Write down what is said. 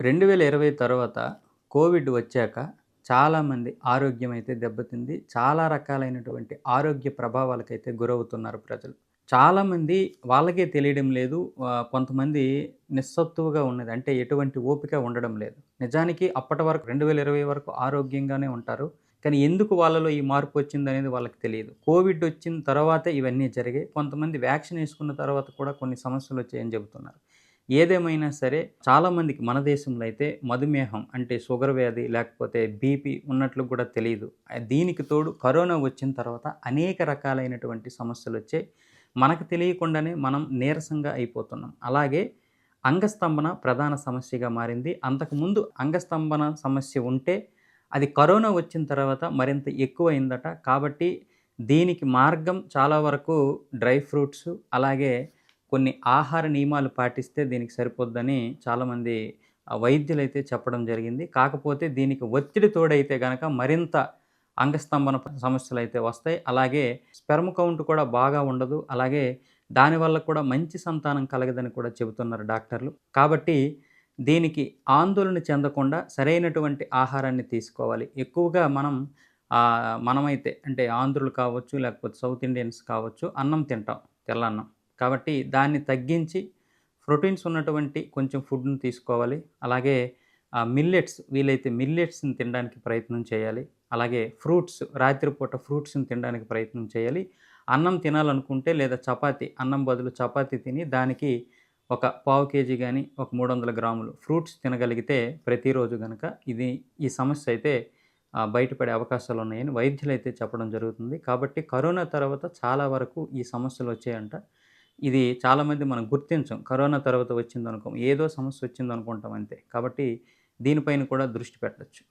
రెండు వేల ఇరవై తర్వాత కోవిడ్ వచ్చాక చాలామంది ఆరోగ్యం అయితే దెబ్బతింది. చాలా రకాలైనటువంటి ఆరోగ్య ప్రభావాలకైతే గురవుతున్నారు ప్రజలు. చాలామంది వాళ్ళకే తెలియడం లేదు. కొంతమంది నిస్సత్తువుగా ఉన్నది. అంటే ఎటువంటి ఓపిక ఉండడం లేదు. నిజానికి అప్పటి వరకు రెండు వేల ఇరవై వరకు ఆరోగ్యంగానే ఉంటారు. కానీ ఎందుకు వాళ్ళలో ఈ మార్పు వచ్చింది అనేది వాళ్ళకి తెలియదు. కోవిడ్ వచ్చిన తర్వాతే ఇవన్నీ జరిగాయి. కొంతమంది వ్యాక్సిన్ వేసుకున్న తర్వాత కూడా కొన్ని సమస్యలు వచ్చాయని చెబుతున్నారు. ఏదేమైనా సరే చాలామందికి మన దేశంలో అయితే మధుమేహం అంటే షుగర్ వ్యాధి లేకపోతే బీపీ ఉన్నట్లు కూడా తెలియదు. దీనికి తోడు కరోనా వచ్చిన తర్వాత అనేక రకాలైనటువంటి సమస్యలు వచ్చాయి. మనకు తెలియకుండానే మనం నీరసంగా అయిపోతున్నాం. అలాగే అంగస్తంభన ప్రధాన సమస్యగా మారింది. అంతకుముందు అంగస్తంభన సమస్య ఉంటే అది కరోనా వచ్చిన తర్వాత మరింత ఎక్కువైందట. కాబట్టి దీనికి మార్గం చాలా వరకు డ్రై ఫ్రూట్స్ అలాగే కొన్ని ఆహార నియమాలు పాటిస్తే దీనికి సరిపోద్దని చాలామంది వైద్యులు అయితే చెప్పడం జరిగింది. కాకపోతే దీనికి ఒత్తిడి తోడైతే గనక మరింత అంగస్తంభన సమస్యలు అయితే వస్తాయి. అలాగే స్పెర్మ్ కౌంట్ కూడా బాగా ఉండదు. అలాగే దానివల్ల కూడా మంచి సంతానం కలగదని కూడా చెబుతున్నారు డాక్టర్లు. కాబట్టి దీనికి ఆందోళన చెందకుండా సరైనటువంటి ఆహారాన్ని తీసుకోవాలి. ఎక్కువగా మనం మనమైతే అంటే ఆంధ్రులు కావచ్చు లేకపోతే సౌత్ ఇండియన్స్ కావచ్చు అన్నం తింటాం తెల్లన్నం. కాబట్టి దాన్ని తగ్గించి ప్రోటీన్స్ ఉన్నటువంటి కొంచెం ఫుడ్ని తీసుకోవాలి. అలాగే మిల్లెట్స్ వీలైతే మిల్లెట్స్ని తినడానికి ప్రయత్నం చేయాలి. అలాగే ఫ్రూట్స్ రాత్రిపూట ఫ్రూట్స్ని తినడానికి ప్రయత్నం చేయాలి. అన్నం తినాలనుకుంటే లేదా చపాతి అన్నం బదులు చపాతి తిని దానికి ఒక పావు కేజీ కానీ ఒక మూడు వందల గ్రాములు ఫ్రూట్స్ తినగలిగితే ప్రతిరోజు కనుక ఇది ఈ సమస్య అయితే బయటపడే అవకాశాలు ఉన్నాయని వైద్యులు అయితే చెప్పడం జరుగుతుంది. కాబట్టి కరోనా తర్వాత చాలా వరకు ఈ సమస్యలు వచ్చాయంట. ఇది చాలామంది మనం గుర్తించం. కరోనా తర్వాత వచ్చిందనుకో ఏదో సమస్య వచ్చిందనుకుంటాం అంతే. కాబట్టి దీనిపైన కూడా దృష్టి పెట్టచ్చు.